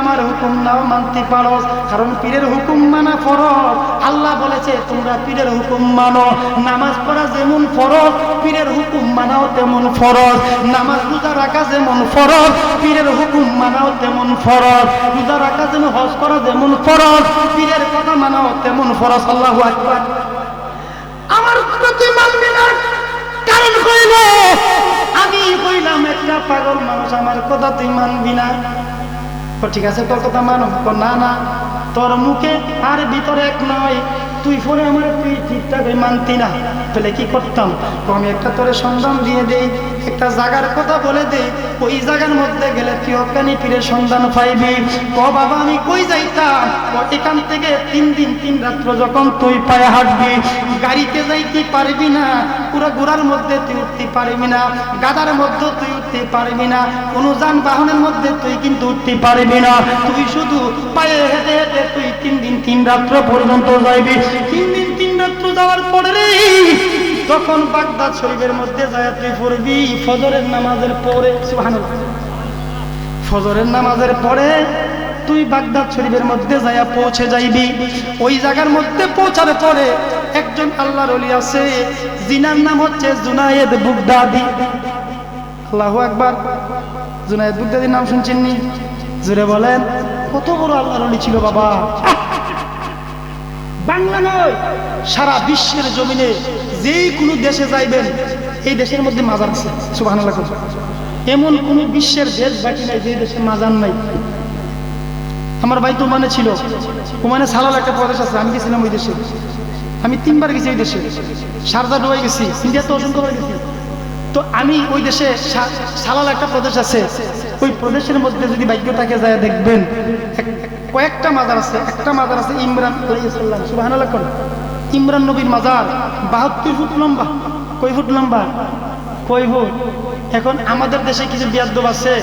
আমার হুকুম নাও মানতে পারো, কারণ পীরের হুকুম মানা ফরজ। আল্লাহ বলেছে, তোমরা পীরের হুকুম মানো। নামাজ পড়া যেমন ফরজ, পীরের হুকুম মানাও তেমন ফরজ। নামাজ রোজা রাখা যেমন ফরজ, পীরের হুকুম মানাও তেমন ফরজ। রোজা রাখা যেমন হজ করা যেমন ফরজ, পীরের কথা মানাও তেমন ফরজ। আল্লাহ আকবার। আমার কথা মানবি না। কারণ কইল আমি কইলাম একটা পাগল মানুষ। আমার কথা তুই মানবি না। ঠিক আছে তোর কথা মানো তো না না। তোর মুখে আর ভিতরে এক নয়। তুই ফোনে আমার তুই ঠিকঠাক মানতি না। তাহলে কি করতাম? আমি একটা তোরে সন্ধান দিয়ে দেই, একটা জায়গার কথা বলে দেই, ওই জায়গার মধ্যে গেলে তুই অজ্ঞানী পীরের সন্ধান পাইবি। ও বাবা, আমি কই যাইতাম? এখান থেকে তিন দিন, তিন রাত্র যখন তুই পায়ে হাঁটবি, গাড়িতে যাইতে পারবি না, পুরো ঘোড়ার মধ্যে তুই উঠতে পারবি না গাদার মধ্যে তুই উঠতে পারবি না, কোনো যানবাহনের মধ্যে তুই কিন্তু উঠতে পারবি না। তুই শুধু পায়ে তুই তিন দিন তিন রাত্র পর্যন্ত যাইবি। তিন দিন তিন রাত্র যাওয়ার পরে তখন বাগদাদ শরীফের মধ্যে যায় পড়বি, ফজরের নামাজের পরে ফজরের নামাজের পরে তুই বাগদাদ শরীফের মধ্যে যাইয়া পৌঁছে যাইবি। ওই জায়গার মধ্যে পৌঁছার পরে একজন আল্লাহর ওলি আছে, জিনার নাম হচ্ছে জুনায়েদ বুগদাদি। আল্লাহু একবার জুনায়েদ বুগদাদির নাম শুনছেন নি? জুড়ে বলেন। কত বড় আল্লাহর ওলি ছিল বাবা। বাংলা নয়, সারা বিশ্বের জমিনে যেই কোনো দেশে যাইবেন, এই দেশের মধ্যে মাজার আছে, সুবহানাল্লাহ এমন কোন বিশ্বের দেশ বাকি নাই যে দেশে মাজার নাই। আমার ভাই তো মানে ছিল। ওমানে সালাল একটা প্রদেশ আছে, আমি গেছিলাম ওই দেশে। আমি তিনবার গেছি ওই দেশে। সারদা ডোবাই গেছি, ইন্ডিয়াতে অসংখ্যবার গেছি। তো আমি ওই দেশে সালাল একটা প্রদেশ আছে। ওই প্রদেশের মধ্যে যদি থাকে যায় দেখবেন কয়েকটা মাজার আছে। একটা মাজার আছে ইমরান আলাইসাল্লাম সুবাহান ইমরান নবীর মাজার বাহাত্তর ফুট লম্বা। কই ফুট লম্বা? কই ফুট? এখন আমাদের দেশে কিছু বিয়াদ্দব আছে।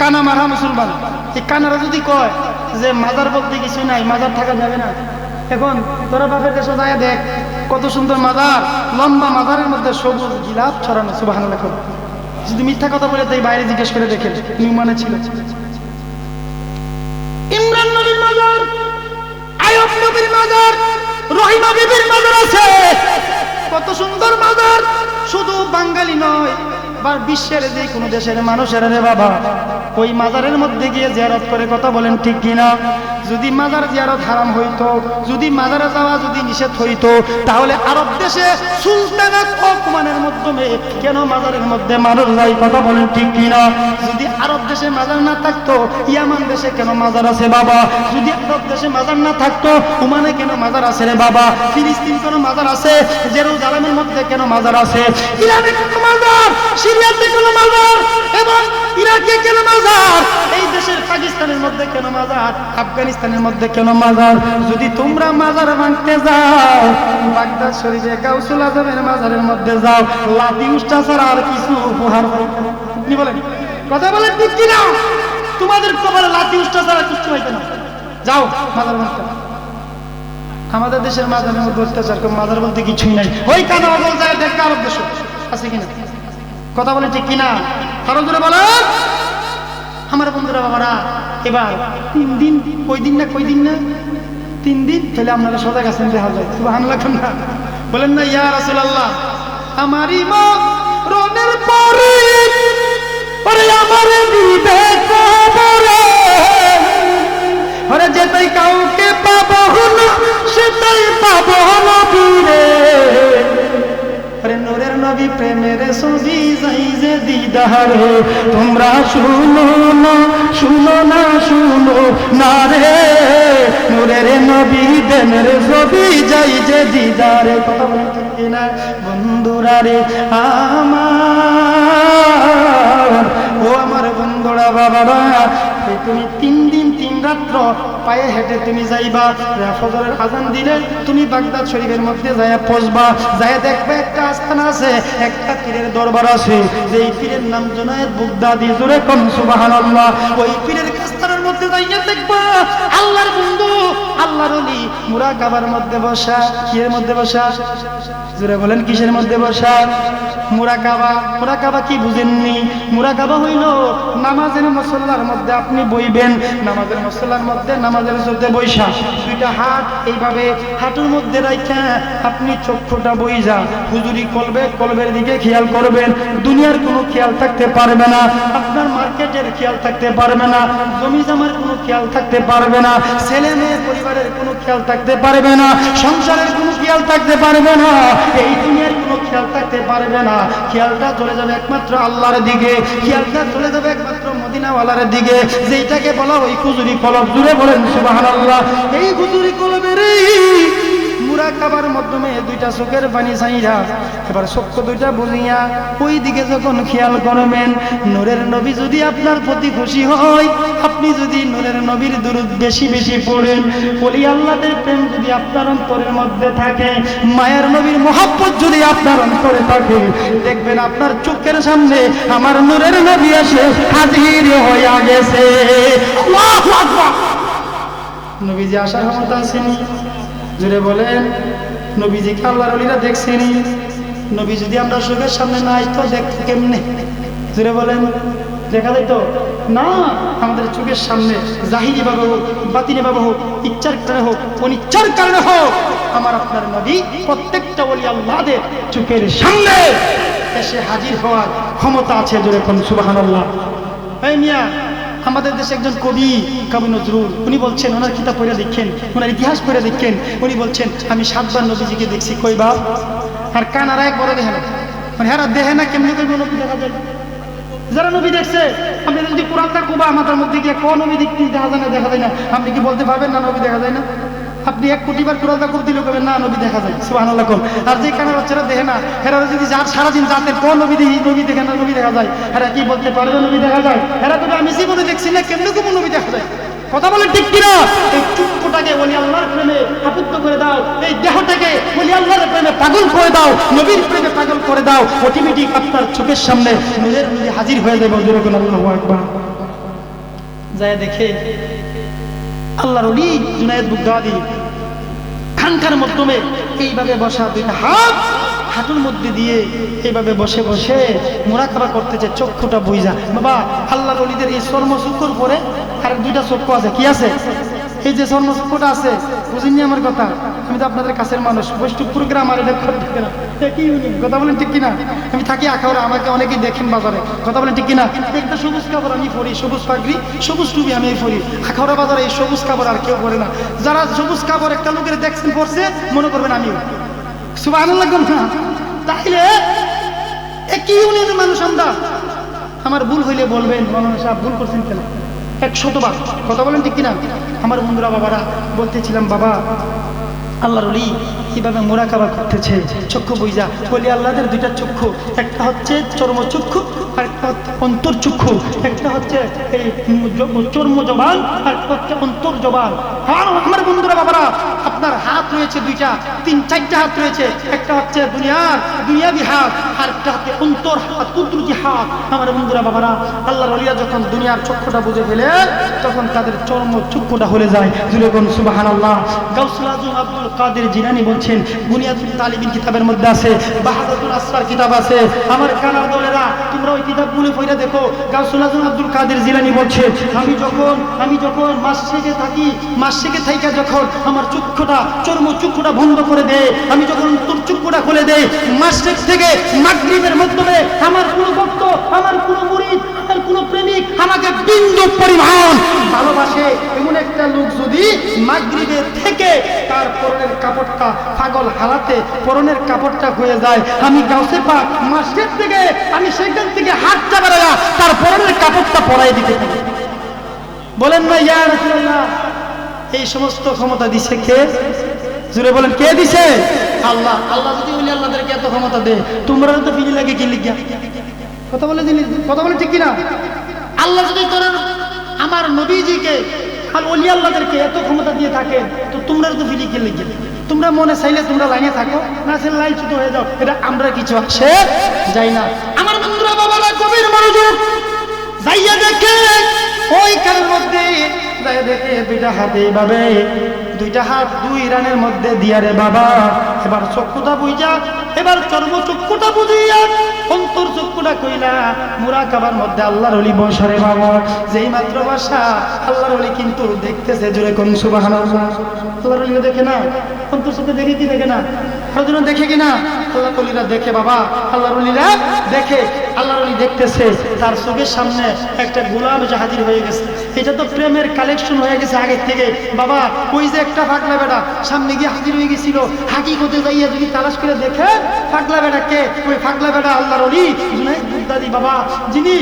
কানা মারা মুসলমান। এই কানারা যদি কয় যে মাজার বলতে কিছু নাই, মাজার থাকা যাবে না। এখন তোরা বাপের দেশে যায় দেখ কত সুন্দর মাদার, লম্বা মাদারের মধ্যে সবুজ গিলাপ ছড়ানো সুবাহ যদি মিথ্যা কথা বলে তাই বাইরে জিজ্ঞেস করে দেখেন, নিউমানে ছিল। ইমরান নবীর মাজার, আয়ব নবীর মাজার, রহিমা বিবির মাজার আছে। কত সুন্দর মাজার, শুধু বাঙালি নয় বা বিশ্বের যে কোনো দেশের মানুষের রে বাবা, ওই মাজারের মধ্যে গিয়ে জিয়ারত করে কথা বলেন ঠিক কিনা? যদি মাজার জিয়ারত হারাম হইতো, যদি মাজারে যাওয়া যদি নিষেধ হইতো, তাহলে আরব দেশে সুলতানাত অপমানের মাধ্যমে কেন মাজারের মধ্যে মানুষ যায় কথা বলেন ঠিক কিনা? যদি আরব দেশে মাজার না থাকতো, ইয়ামান দেশে কেন মাজার আছে বাবা? যদি আরব দেশে মাজার না থাকতো, ওমানে কেন মাজার আছে রে বাবা? ফিলিস্তিন কেন মাজার আছে? জেরুজালেমের মধ্যে কেন মাজার আছে? ইরানে কেন মাজার? সিরিয়াতে কেন মাজার? এবং ইরাকে কেন মাজার? এই দেশের পাকিস্তানের মধ্যে কেন মাজার? আফগানিস্তানের মধ্যে কেন মাজার? যদি তোমরা মাজার ভাঙতে যাও, বাগদাদ শরীফে গাউসুল আজমের মাজারের মধ্যে যাও লাতি উষ্টা ছাড়া আর কিছু উপহার। আপনি বলেন? কথা বলেন ঠিক কিনা? তোমাদের কপালে লাতি উষ্টা ছাড়া কিছু হইবে না। যাও, মাজার ভাঙতে আমাদের দেশের মাজারের মধ্যে অত্যাচার মাজার বলতে কিছুই নাই। ওই কানা বল যায়, দেখ আরব দেশ। আছে কিনা? কথা বলে ঠিক কিনা? কারণ ধরে বলেন। আমার বন্ধুরা বাবারা, এবার তিন দিন কই দিন না কই দিন না? তিন দিন? তাহলে আপনারা সজাগ আছেন দেখা যায় শুধু হানলা না? বলেন না, ইয়া রাসূলুল্লাহ আমারই মা রনের পরে ওরে আমার দিবে কবরে। ওরে কাউকে পাবো না, সেটাই পাবো না যে দিদার তোমরা শুনো না শুনো না শুনো না রে। নূরের নবী দেনের ছবি যাই যে দিদারে। বন্ধুরা রে, আমার, ও আমার বন্ধুরা এই তুমি তিন দিন রাত্র পায়ে হেঁটে তুমি যাইবা। ফজরের আজান দিলে তুমি বাগদাদ শরীফের মধ্যে যাইয়া পচবা যাইয়া দেখবে একটা আস্থান আছে, একটা পীরের দরবার আছে। যেই পীরের নাম জোনায়েদ বুগদাদি, জোরে কম সুবাহ ওই পীরের কাস্তানের মধ্যে যাইয়া দেখবা। আল্লাহর বন্ধু, আল্লাহর ওলি। মুরাকাবার মধ্যে বসা। কিয়ের মধ্যে বসা? জোরে বলেন, কিসের মধ্যে বসা? মুরাকাবা মুরাকাবা কি বুঝেননি? মুরাকাবা হইল নামাজের মুসল্লার মধ্যে আপনি বইবেন। নামাজের মশলার মধ্যে নামাজের মধ্যে বৈশা দুইটা হাত এইভাবে হাঁটুর মধ্যে রাখা আপনি চক্ষুটা বইজা। হুজুরি কলবে, কলবের দিকে খেয়াল করবেন। দুনিয়ার কোনো খেয়াল থাকতে পারবে না। আপনার মার্কেটের খেয়াল থাকতে পারবে না। জমি কোনো খেয়াল থাকতে পারবে না, ছেলে মেয়ে পরিবারের কোনো খেয়াল থাকতে পারবে না, সংসারের কোনো খেয়াল থাকতে পারবে না, এই দুনিয়ার কোনো খেয়াল থাকতে পারবে না। খেয়ালটা চলে যাবে একমাত্র আল্লাহর দিকে, খেয়ালটা চলে যাবে একমাত্র মদিনাওয়ালার দিকে। যেটাকে বলা ওই খুজুরি কলব জুড়ে বলেন সুবহানাল্লাহ। এই খুজুরি কলবের মুরাকাবার মাধ্যমে, দুইটা চোখের পানি চাইরা এবার চক্ষু দুইটা বুঝিয়া ওই দিকে যখন খেয়াল করবেন, নূরের নবী যদি আপনার প্রতি খুশি হয়, আপনি যদি নূরের নবীর দুরুদ বেশি বেশি পড়েন, বলি আল্লাহদের প্রেম যদি আপনার অন্তরের মধ্যে থাকে, মায়ের নবীর মহাব্বত যদি আপনার অন্তরে থাকে, দেখবেন আপনার চোখের সামনে আমার নূরের নবী এসে হাজির হইয়া গেছে। নবীজি আসার ক্ষমতা আসেনি জুড়ে বলেন, নবীজিকে আল্লাহর অলিরা দেখছেনি নবী যদি আমরা চোখের সামনে না আসতো, দেখতে কেমনে? জুড়ে বলেন, দেখা যায় তো? না, আমাদের চোখের সামনে জাহিরি ভাবে হোক বাতিনি ভাবে হোক, ইচ্ছার কারণে হোক, অনিচ্ছার কারণে হোক, আমার আপনার নবী প্রত্যেকটা অলি আল্লাহদের চোখের সামনে এসে হাজির হওয়ার ক্ষমতা আছে জোরে কোন সুবাহান আল্লাহ মিয়া আমাদের দেশে একজন কবি কবি নজরুল, উনি বলছেন, ওনার কিতাব পড়ে দেখেন, ওনার ইতিহাস পড়ে দেখেন, উনি বলছেন, আমি সাতবার নবীজিকে দেখছি। কই বাপ? আর কানারা একবারও দেখে না। মানে হ্যাঁ দেহে না, কেমনি করবে নবী দেখা যায়? যারা নবী দেখছে, আপনি যদি কোরআনটা কোবা মাথার মধ্যে গিয়ে কোন নবী দেখতে দেখা যায় না, দেখা যায় না। আপনি কি বলতে পারবেন না নবী দেখা যায় না? আপনি এক কোটি বার কোরআনটা খুব দিলে কবেন না, নবী দেখা যায় সুবহানাল্লাহ কোন। আর যে কানা বাচ্চারা দেখে না, এরা যদি যার সারাদিন জাতের কোন নবী দেখি, নবী দেখে না, নবী দেখা যায়, এরা কি বলতে পারবে নবী দেখা যায়? এরা তো আমি জীবনে দেখছি না, কেমনে কোনো নবী দেখা যায়? কথা বলে ঠিক কিনা? এই চুপটাকে বলি আল্লাহর প্রেমে আবদ্ধ করে দাও, এই দেহটাকে বলি আল্লাহর প্রেমে পাগল করে দাও, নবীর প্রেমে পাগল করে দাও, অটোমেটিক আপনার চোখের সামনে নূরের হাজির হয়ে যাবে যেরকম আল্লাহু যায় দেখে আল্লাহর অলি জুনায়েদ বুগদাদি খানকার মাধ্যমে এইভাবে বসা দুইটা হাত হাঁটুর মধ্যে দিয়ে এইভাবে বসে বসে মোরাকাবা করতেছে, চক্ষুটা বুঝা বাবা, আল্লাহর অলিদের এই চর্ম চক্ষুর পরে আর দুইটা চক্ষু আছে, কি আছে? এই যে চর্ম চক্ষুটা আছে বুঝিনি আমার কথা? আমি তো আপনাদের কাছের মানুষ, বৈষ্ণবপুর গ্রাম আর এটা করতে কি? ইউনিক কথা বলেন ঠিক কিনা? আমি থাকি আখাওড়া আমাকে অনেকেই দেখেন বাজারে। কথা বলেন ঠিক কিনা? একটা সবুজ কাপড়, আমি পরি, সবুজ পাগড়ি, সবুজ টুপি আমি পরি। আখাওড়া বাজারে এই সবুজ কাপড় আর কেউ পরে না। যারা সবুজ কাপড় একটা লোকের দেখছেন, পরছে, মনে করবেন আমিও। সুবাহ না? তাইলে একই ইউনিয়নের মানুষ আমরা। আমার ভুল হইলে বলবেন, মৌলানা সাহেব, ভুল করছেন কেন? এক শতবার কথা বলেন ঠিক কিনা? আমার বন্ধুরা, বাবারা, বলতেছিলাম, বাবা, আল্লাহর কীভাবে মোরাকাবা করতেছে? চক্ষু বুঝা বলি আল্লাহদের দুইটা চক্ষু, একটা হচ্ছে চর্ম চক্ষু আর একটা হচ্ছে অন্তর চক্ষু। একটা হচ্ছে এই চর্ম জবান আর একটা হচ্ছে অন্তর জবান। আমার বন্ধুরা বাবারা, আপনার হাত রয়েছে দুইটা, তিন চারটা হাত রয়েছে। একটা হচ্ছে দুনিয়ার দুনিয়াবি হাত আর একটা হচ্ছে অন্তর হাত, কুদরতি হাত। আমার বন্ধুরা বাবারা আল্লাহ অলিয়া যখন দুনিয়ার চক্ষুটা বুঝে ফেলে, তখন তাদের চর্ম চক্ষুটা হলে যায়। জুলেগন সুবাহান আল্লাহ গাউসুল আজম আব্দুল কাদের জিলানি বলছেন বুনিয়াদুল তালিবিন কিতাবের মধ্যে আছে বাহাদুর আসরার কিতাব আছে। আমার কানার দলেরা তোমরা ওই কিতাবগুলো পড়ে দেখো। গাউসুল আব্দুল কাদের জিলানি বলছে, আমি যখন আমি যখন মাস মাসেকে থাকি মাসেকে থাইকা যখন আমার চক্ষুটা চর্ম চক্ষুটা বন্ধ করে দেয়, আমি যখন তোর চক্ষুটা খুলে দেয় মাসেক থেকে মাগরিবের মাধ্যমে আমার কোনো ভক্ত, আমার কোনো মুরিদ, আমার কোনো প্রেমিক আমাকে বিন্দু পরিমাণ ভালোবাসে। এমন একটা লোক যদি মাগরিবের থেকে তার পরনের কাপড়টা পাগল হালাতে, পরনের কাপড়টা হয়ে যায়, আমি গাউসে পাক মাসের থেকে আমি সেখান থেকে হাতটা বাড়াইয়া তার পরনের কাপড়টা পরাই দিতে বলেন না, ইয়া রাসূলুল্লাহ, এই সমস্ত ক্ষমতা দিছে কে? জুড়ে বলেন, কে দিছে? আল্লাহ। আল্লাহ যদি বলি আল্লাহদেরকে এত ক্ষমতা দে তোমরা তো ফিরি লাগে কি লিখিয়া কথা বলে দিলি কথা বলে ঠিক কিনা? আল্লাহ যদি তোর আমার নবীজিকে আর অলি আল্লাহদেরকে এত ক্ষমতা দিয়ে থাকে, তো তোমরা তো ফিরি কি লিখে তোমরা মনে চাইলে তোমরা লাইনে থাকো, না চাইলে লাইন ছুটো হয়ে যাও, এটা আমরা কিছু আসে যাই না। আমার বাবারা মনোযোগ যাইয়া দেখে মধ্যে বাবা। আল্লাহর অলি বাবা। যেই মাত্র বাসা, আল্লাহর অলি কিন্তু দেখতেছে জোরে কোন আল্লাহর দেখে না, অন্তর চোখে দেখে কি দেখে না? দেখে কিনা? আল্লাহ দেখে বাবা, আল্লাহর অলিরা দেখে। আল্লাহর অলি দেখতেছে, তার চোখের সামনে একটা গোলাপ হাজির হয়ে গেছে। এটা তো প্রেমের কালেকশন হয়ে গেছে আগের থেকে। বাবা, ওই যে একটা ফাগলা বেটা, সামনে গিয়ে হাজির হয়ে গেছিল। হাকিকতে যাইয়া যদি তালাশ করে দেখে ফাগলা বেটা কে? ওই ফাগলা বেটা আল্লাহর অলি জুনাইদ বাবা, যিনি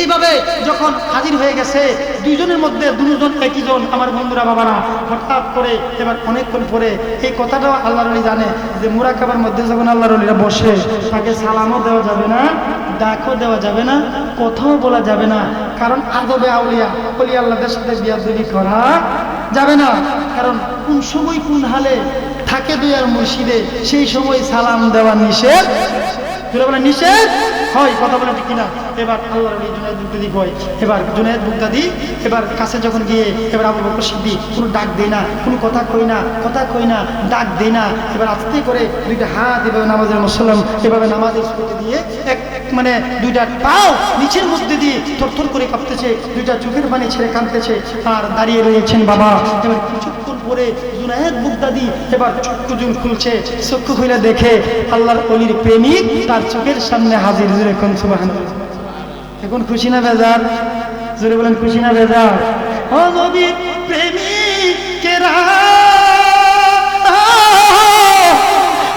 এইভাবে যখন হাজির হয়ে গেছে, দুইজনের মধ্যে দুজন একইজন আমার বন্ধুরা, বাবারা, হঠাৎ করে এবার অনেকক্ষণ পরে এই কথাটাও আল্লাহর আলী জানে যে মুরাকাবার মধ্যে যখন আল্লাহর আলীরা বসে, তাকে সালামও দেওয়া যাবে না, ডাকও দেওয়া যাবে না, কথাও বলা যাবে না। কারণ আদবে আউলিয়া বলি আল্লাহদের সাথে বিয়াদবি করা যাবে না। কারণ কোন সময় কোন হালে থাকে দুই আর মুর্শিদে, সেই সময় সালাম দেওয়া নিষেধ। নিষেধ? হয়, কথা বলে ঠিক কিনা? এবার আল্লাহ নবী জুনায়দ এবার জুনায়দ বুগদাদি এবার কাছে যখন গিয়ে এবার আবু বকর সিদ্দিক কোনো ডাক দেয় না, কোনো কথা কই না, কথা কই না, ডাক দেয় না, এবার আস্তে করে দুইটা হাত এভাবে নামাজের মুসল্লাম এভাবে নামাজের স্পটে দিয়ে এক মানে দুইটা পাও নিচের মধ্যে দিয়ে থরথর করে কাঁপতেছে, দুইটা চোখের পানি ছেড়ে কাঁদতেছে, আর দাঁড়িয়ে রয়েছেন বাবা। এবার কিছুক্ষণ পরে জুনায়েদ বুগদাদি এবার চক্ষু জুল খুলছে, চক্ষু খুলে দেখে আল্লাহর অলির প্রেমিক তার চোখের সামনে হাজির। জুড়ে কোন সুবাহান এখন খুশি না বেজার? জুড়ে বলেন খুশি না বেজার? ও নবীর প্রেমিকেরা,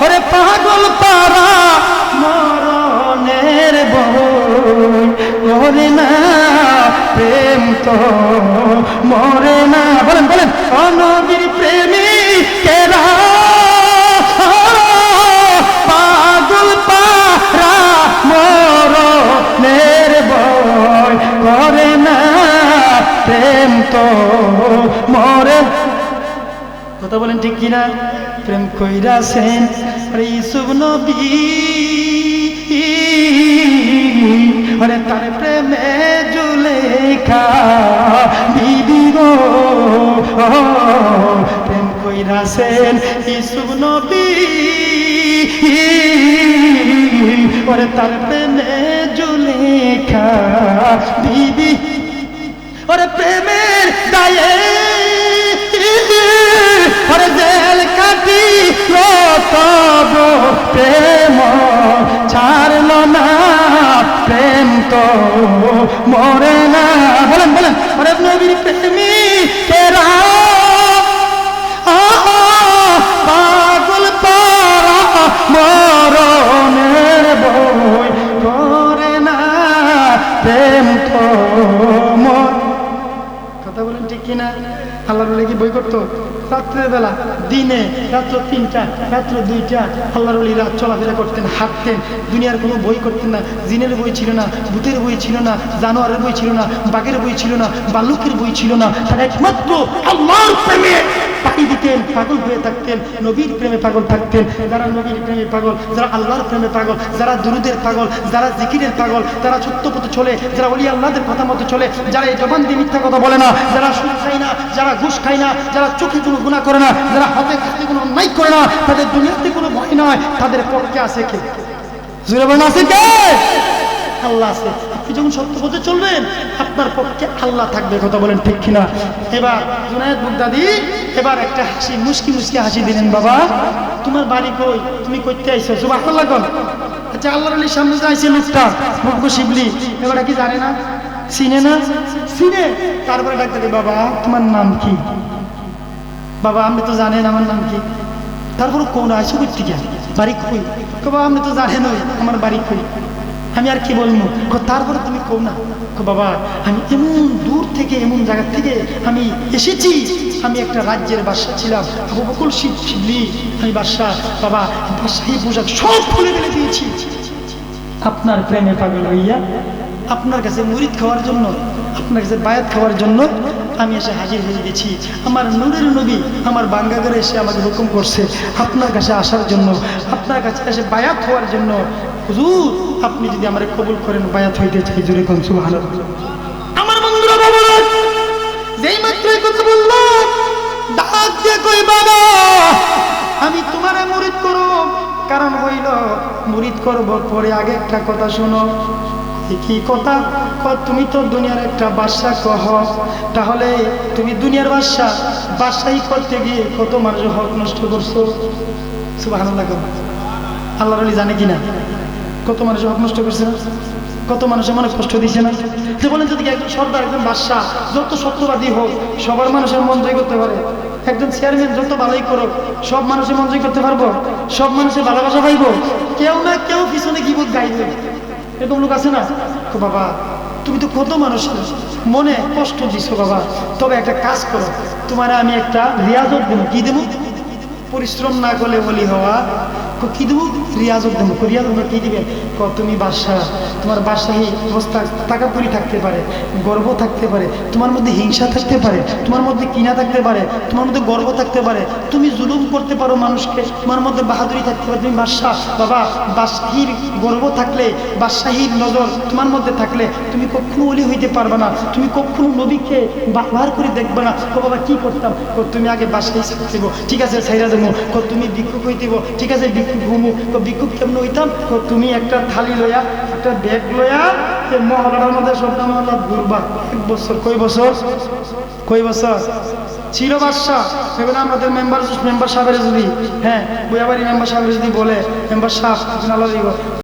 ওরে পাগল পারা মরণের বই। না, প্রেম তো মরে না। বলেন বলেন অনবীর কিনা প্রেম কইরাছেন ইসুব নবী, আরে তার প্রেমে জুলেখা, বিবি গো প্রেম কইরাছেন ইসুব নবী ওরে তার প্রেমে জুলেখা, বিবি। ওরে প্রেমের দায়ে কাটি তব প্রেম, ছাড়ল না প্রেম তো, মরে না। বলেন বলেন, ওরে নবীর প্রেমী কেরা পাগল পারা মরণের বই করে না প্রেম তো, মর। কথা বলেন ঠিক কিনা? আল্লাহ কি বই করতো? রাত্রের বেলা দিনে রাত্র তিনটা, রাত্র দুইটা, আল্লাহর আলী রাত চলাফেরা করতেন, হাঁটতেন। দুনিয়ার কোনো বই করতেন না, জিনের বই ছিল না, ভূতের বই ছিল না, জানোয়ারের বই ছিল না, বাঘের বই ছিল না, বালুকের বই ছিল না, তার একমাত্র আল্লাহর প্রেমে পাড়ি দিতেন, পাগল হয়ে থাকতেন, নবীর প্রেমে পাগল থাকতেন, যারা নবীর প্রেমে পাগল, যারা আল্লাহর প্রেমে পাগল, যারা দুরুদের পাগল, যারা জিকিরের পাগল, যারা সত্য পথে চলে, যারা অলি আল্লাহদের কথা মতো চলে, যারা এই জবান দিয়ে মিথ্যা কথা বলে না, যারা সুদ খায় না, যারা ঘুষ খায় না, যারা চোখে কোনো গুণা করে না, যারা হাতে হাতে কোনো অন্যায় করে না, তাদের দুনিয়াতে কোনো ভয় নয়, তাদের পক্ষে আছে কে? জুড়ে বলেন, আছে কে? আল্লাহ আছে। আপনি যখন সত্য পথে চলবেন, আপনার পক্ষে আল্লাহ থাকবে কথা বলেন ঠিক কিনা? এবার জুনায়দ বুগদাদি এবার একটা হাসি মুস্কি মুস্কি হাসি দিলেন, বাবা। তোমার বাড়ি কই? তুমি কইতে আইছো। সুবাহ আল্লাহ কন। আচ্ছা আল্লাহর আলীর সামনে যে আইছে লোকটা মুখ্য শিবলি এবার কি জানে না? চিনে না? চিনে। তারপরে ডাক্তার বাবা, তোমার নাম কি? বাবা, আপনি তো জানেন আমার নাম কি। তারপর কোন আইসো করতে গিয়া? বাড়ি কই? বাবা, আপনি তো জানেন আমার বাড়ি কই? আমি আর কি বলব? তারপরে তুমি কো না। বাবা, আমি এমন দূর থেকে, এমন জায়গা থেকে আমি এসেছি। আমি একটা রাজ্যের বাসা ছিলাম। আবু বকুল শিব শিবলি আমি বাদশা বাবা, বাদশাহী পোশাক সব খুলে ফেলে দিয়েছি। আপনার প্রেমে পাগল হইয়া আপনার কাছে মুরিদ খাওয়ার জন্য, আপনার কাছে বায়াত খাওয়ার জন্য আমি এসে হাজির হয়ে গেছি। আমার নদীর নবী আমার বাঙ্গাগারে এসে আমাকে হুকুম করছে, আপনার কাছে আসার জন্য, আপনার কাছে এসে বায়াত হওয়ার জন্য। হুজুর, আপনি যদি আমার কবুল করেন, বায়াত হইতে চাই, জোরে কম সুবাহ আমার বন্ধুরা বাবা যেই মাত্র কথা বললাম, ডাক দিয়ে কই বাবা, আমি তোমার মুরিদ করব। কারণ হইল, মুরিদ করব পরে আগে একটা কথা শোনো। কি কথা? তুমি তো দুনিয়ার একটা বাদশা, কহ। তাহলে তুমি দুনিয়ার বাদশা, বাদশাহী করতে গিয়ে কত মানুষের হক নষ্ট করছ? সুবাহ আল্লাহ আলী জানে কিনা? কত মানুষ হক নষ্ট করছে? না কত মানুষের মনে কষ্ট দিছে না? যে বলেন যদি একজন সর্দার, একজন বাদশাহ, যত সত্যবাদী হোক, সবার মানুষের মন জয় করতে পারে। একজন চেয়ারম্যান যত ভালোই করুক, সব মানুষের মন জয় করতে পারব? সব মানুষের ভালোবাসা পাইবো? কেউ না কেউ পিছনে বোধ গাইবে। এরকম লোক আছে না? তো বাবা, তুমি তো কত মানুষ মনে কষ্ট দিছো বাবা। তবে একটা কাজ করো। তোমার আমি একটা রিয়াজত দেবো। কি দেবো? পরিশ্রম না করলে বলি হওয়া ক, কি দেবো? রিয়াজত দেবো। ক, রিয়াজত কি দিবে? ক, তুমি বাদশাহ। তোমার বাদশাহী অবস্থা টাকা পুরি থাকতে পারে, গর্ব থাকতে পারে, তোমার মধ্যে হিংসা থাকতে পারে, তোমার মধ্যে কিনা থাকতে পারে, তোমার মধ্যে গর্ব থাকতে পারে। তুমি জুলুম করতে পারো মানুষকে, তোমার মধ্যে বাহাদুরি থাকতে পারে। তুমি বাদশাহ, বাবা, বাদশাহীর গর্ব থাকলে, বাদশাহীর নজর তোমার মধ্যে থাকলে তুমি কখনো অলি হইতে পারবে না। তুমি কখনো নবীকে ব্যবহার করে দেখবে না। ও বাবা, কি করতাম? তুমি আগে বাসায় দিব ঠিক আছে, সাইরা ও তুমি ভিক্ষুক হইতেব ঠিক আছে, ভিক্ষুক ঘুমু তো বিকুপ কেমন হইতাম? তো তুমি একটা থালি লইয়া, একটা ব্যাগ লইয়া সে মহলাটার মধ্যে সবটা মহলা ঘুরবা এক বছর কই বছর? কই বছর? ছিল বাদশা এবার আমাদের মেম্বার মেম্বার সাহেবের যদি হ্যাঁ বইয়াবাড়ি মেম্বার সাহেবের যদি বলে, মেম্বার সাহেব আল্লাহ